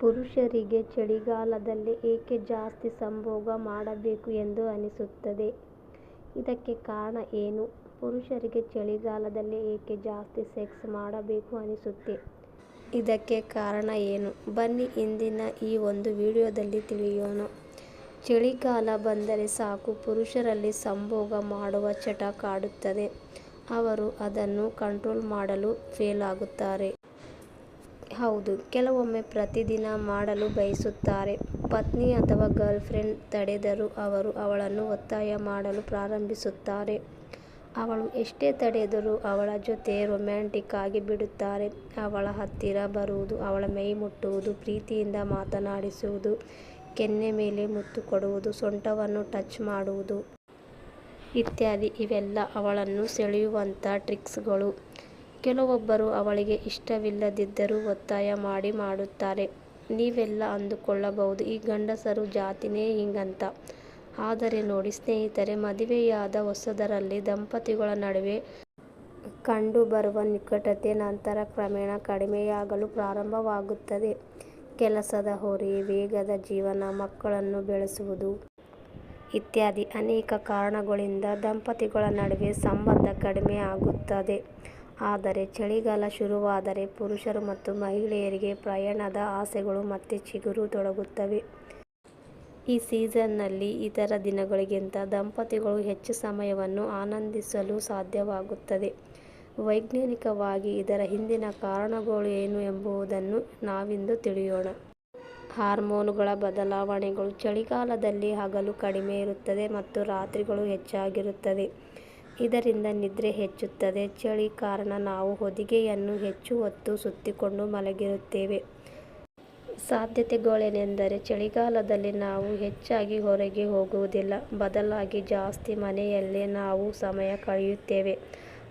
ಪುರುಷರಿಗೆ ಚಳಿಗಾಲದಲ್ಲಿ ಏಕೆ ಜಾಸ್ತಿ ಸಂಭೋಗ ಮಾಡಬೇಕು ಎಂದು ಅನಿಸುತ್ತದೆ? ಇದಕ್ಕೆ ಕಾರಣ ಏನು? ಪುರುಷರಿಗೆ ಚಳಿಗಾಲದಲ್ಲಿ ಏಕೆ ಜಾಸ್ತಿ ಸೆಕ್ಸ್ ಮಾಡಬೇಕು ಅನಿಸುತ್ತೆ? ಇದಕ್ಕೆ ಕಾರಣ ಏನು? ಬನ್ನಿ ಇಂದಿನ ಈ ಒಂದು ವಿಡಿಯೋದಲ್ಲಿ ತಿಳಿಯೋಣ. ಚಳಿಗಾಲ ಬಂದರೆ ಸಾಕು, ಪುರುಷರಲ್ಲಿ ಸಂಭೋಗ ಮಾಡುವ ಚಟ ಕಾಡುತ್ತದೆ. ಅವರು ಅದನ್ನು ಕಂಟ್ರೋಲ್ ಮಾಡಲು ಫೇಲ್ ಆಗುತ್ತಾರೆ. ಹೌದು ಕೆಲವೊಮ್ಮೆ ಪ್ರತಿದಿನ ಮಾಡಲು ಬಯಸುತ್ತಾರೆ. ಪತ್ನಿ ಅಥವಾ ಗರ್ಲ್ಫ್ರೆಂಡ್ ತಡೆದರೂ ಅವರು ಅವಳನ್ನು ಒತ್ತಾಯ ಮಾಡಲು ಪ್ರಾರಂಭಿಸುತ್ತಾರೆ. ಅವಳು ಎಷ್ಟೇ ತಡೆದರೂ ಅವಳ ಜೊತೆ ರೊಮ್ಯಾಂಟಿಕ್ ಆಗಿ ಬಿಡುತ್ತಾರೆ. ಅವಳ ಹತ್ತಿರ ಬರುವುದು, ಅವಳ ಮೈ ಮುಟ್ಟುವುದು, ಪ್ರೀತಿಯಿಂದ ಮಾತನಾಡಿಸುವುದು, ಕೆನ್ನೆ ಮೇಲೆ ಮುತ್ತು ಕೊಡುವುದು, ಸೊಂಟವನ್ನು ಟಚ್ ಮಾಡುವುದು. ಇತ್ಯಾದಿ ಇವೆಲ್ಲ ಅವಳನ್ನು ಸೆಳೆಯುವಂಥ ಟ್ರಿಕ್ಸ್ಗಳು. ಕೆಲವೊಬ್ಬರು ಅವಳಿಗೆ ಇಷ್ಟವಿಲ್ಲದಿದ್ದರೂ ಒತ್ತಾಯ ಮಾಡಿ ಮಾಡುತ್ತಾರೆ. ನೀವೆಲ್ಲ ಅಂದುಕೊಳ್ಳಬಹುದು ಈ ಗಂಡಸರು ಜಾತಿನೇ ಹಿಂಗಂತ. ಆದರೆ ನೋಡಿ ಸ್ನೇಹಿತರೆ ಮದುವೆಯಾದ ಹೊಸದರಲ್ಲಿ ದಂಪತಿಗಳ ನಡುವೆ ಕಂಡುಬರುವ ನಿಕಟತೆ ನಂತರ ಕ್ರಮೇಣ ಕಡಿಮೆಯಾಗಲು ಪ್ರಾರಂಭವಾಗುತ್ತದೆ. ಕೆಲಸದ ಹೊರೆ, ವೇಗದ ಜೀವನ, ಮಕ್ಕಳನ್ನು ಬೆಳೆಸುವುದು. ಇತ್ಯಾದಿ ಅನೇಕ ಕಾರಣಗಳಿಂದ ದಂಪತಿಗಳ ನಡುವೆ ಸಂಬಂಧ ಕಡಿಮೆ ಆಗುತ್ತದೆ. ಆದರೆ ಚಳಿಗಾಲ ಶುರುವಾದರೆ ಪುರುಷರು ಮತ್ತು ಮಹಿಳೆಯರಿಗೆ ಪ್ರಯಾಣದ ಆಸೆಗಳು ಮತ್ತೆ ಚಿಗುರು ತೊಡಗುತ್ತವೆ. ಈ ಸೀಸನ್ನಲ್ಲಿ ಇತರ ದಿನಗಳಿಗಿಂತ ದಂಪತಿಗಳು ಹೆಚ್ಚು ಸಮಯವನ್ನು ಆನಂದಿಸಲು ಸಾಧ್ಯವಾಗುತ್ತದೆ. ವೈಜ್ಞಾನಿಕವಾಗಿ ಇದರ ಹಿಂದಿನ ಕಾರಣಗಳು ಏನು ಎಂಬುದನ್ನು ನಾವಿಂದು ತಿಳಿಯೋಣ. ಹಾರ್ಮೋನುಗಳ ಬದಲಾವಣೆಗಳು ಚಳಿಗಾಲದಲ್ಲಿ ಹಗಲು ಕಡಿಮೆ ಇರುತ್ತದೆ ಮತ್ತು ರಾತ್ರಿಗಳು ಹೆಚ್ಚಾಗಿರುತ್ತದೆ. ಇದರಿಂದ ನಿದ್ರೆ ಹೆಚ್ಚುತ್ತದೆ. ಚಳಿ ಕಾರಣ ನಾವು ಹೊದಿಗೆಯನ್ನು ಹೆಚ್ಚು ಹೊತ್ತು ಸುತ್ತಿಕೊಂಡು ಮಲಗಿರುತ್ತೇವೆ. ಸಾಧ್ಯತೆಗಳೇನೆಂದರೆ ಚಳಿಗಾಲದಲ್ಲಿ ನಾವು ಹೆಚ್ಚಾಗಿ ಹೊರಗೆ ಹೋಗುವುದಿಲ್ಲ. ಬದಲಾಗಿ ಜಾಸ್ತಿ ಮನೆಯಲ್ಲೇ ನಾವು ಸಮಯ ಕಳೆಯುತ್ತೇವೆ.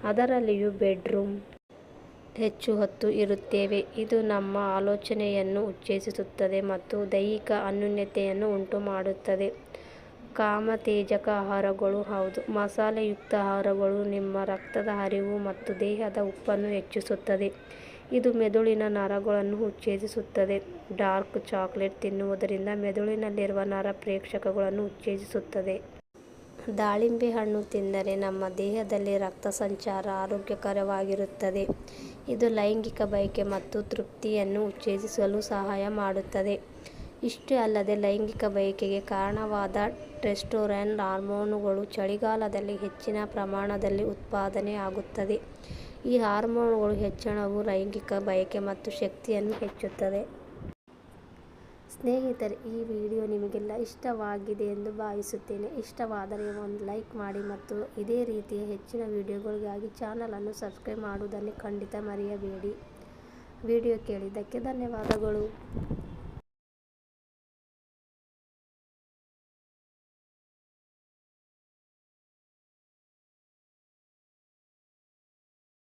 ಅದರಲ್ಲಿಯೂ ಬೆಡ್ರೂಮ್ ಹೆಚ್ಚು ಹೊತ್ತು ಇರುತ್ತೇವೆ. ಇದು ನಮ್ಮ ಆಲೋಚನೆಯನ್ನು ಉತ್ತೇಜಿಸುತ್ತದೆ ಮತ್ತು ದೈಹಿಕ ಅನ್ಯೂನ್ಯತೆಯನ್ನು ಉಂಟುಮಾಡುತ್ತದೆ. ಕಾಮೋತ್ತೇಜಕ ಆಹಾರಗಳು ಹೌದು ಮಸಾಲೆಯುಕ್ತ ಆಹಾರಗಳು ನಿಮ್ಮ ರಕ್ತದ ಹರಿವು ಮತ್ತು ದೇಹದ ಉಪ್ಪನ್ನು ಹೆಚ್ಚಿಸುತ್ತದೆ. ಇದು ಮೆದುಳಿನ ನರಗಳನ್ನು ಉತ್ತೇಜಿಸುತ್ತದೆ. ಡಾರ್ಕ್ ಚಾಕ್ಲೇಟ್ ತಿನ್ನುವುದರಿಂದ ಮೆದುಳಿನಲ್ಲಿರುವ ನರ ಪ್ರೇಕ್ಷಕಗಳನ್ನು ಉತ್ತೇಜಿಸುತ್ತದೆ. ದಾಳಿಂಬೆ ಹಣ್ಣು ತಿಂದರೆ ನಮ್ಮ ದೇಹದಲ್ಲಿ ರಕ್ತ ಸಂಚಾರ ಆರೋಗ್ಯಕರವಾಗಿರುತ್ತದೆ. ಇದು ಲೈಂಗಿಕ ಬಯಕೆ ಮತ್ತು ತೃಪ್ತಿಯನ್ನು ಉತ್ತೇಜಿಸಲು ಸಹಾಯ ಮಾಡುತ್ತದೆ. ಇಷ್ಟೇ ಅಲ್ಲದೆ ಲೈಂಗಿಕ ಬಯಕೆಗೆ ಕಾರಣವಾದ ಟೆಸ್ಟೋರೆನ್ ಹಾರ್ಮೋನುಗಳು ಚಳಿಗಾಲದಲ್ಲಿ ಹೆಚ್ಚಿನ ಪ್ರಮಾಣದಲ್ಲಿ ಉತ್ಪಾದನೆ ಆಗುತ್ತದೆ. ಈ ಹಾರ್ಮೋನುಗಳು ಹೆಚ್ಚಳವು ಲೈಂಗಿಕ ಬಯಕೆ ಮತ್ತು ಶಕ್ತಿಯನ್ನು ಹೆಚ್ಚಿಸುತ್ತದೆ. ಸ್ನೇಹಿತರೆ, ಈ ವಿಡಿಯೋ ನಿಮಗೆಲ್ಲ ಇಷ್ಟವಾಗಿದೆ ಎಂದು ಭಾವಿಸುತ್ತೇನೆ. ಇಷ್ಟವಾದರೆ ಒಂದು ಲೈಕ್ ಮಾಡಿ ಮತ್ತು ಇದೇ ರೀತಿಯ ಹೆಚ್ಚಿನ ವಿಡಿಯೋಗಳಿಗಾಗಿ ಚಾನಲನ್ನು ಸಬ್ಸ್ಕ್ರೈಬ್ ಮಾಡುವುದನ್ನು ಖಂಡಿತ ಮರೆಯಬೇಡಿ. ವಿಡಿಯೋ ಕೇಳಿದ್ದಕ್ಕೆ ಧನ್ಯವಾದಗಳು.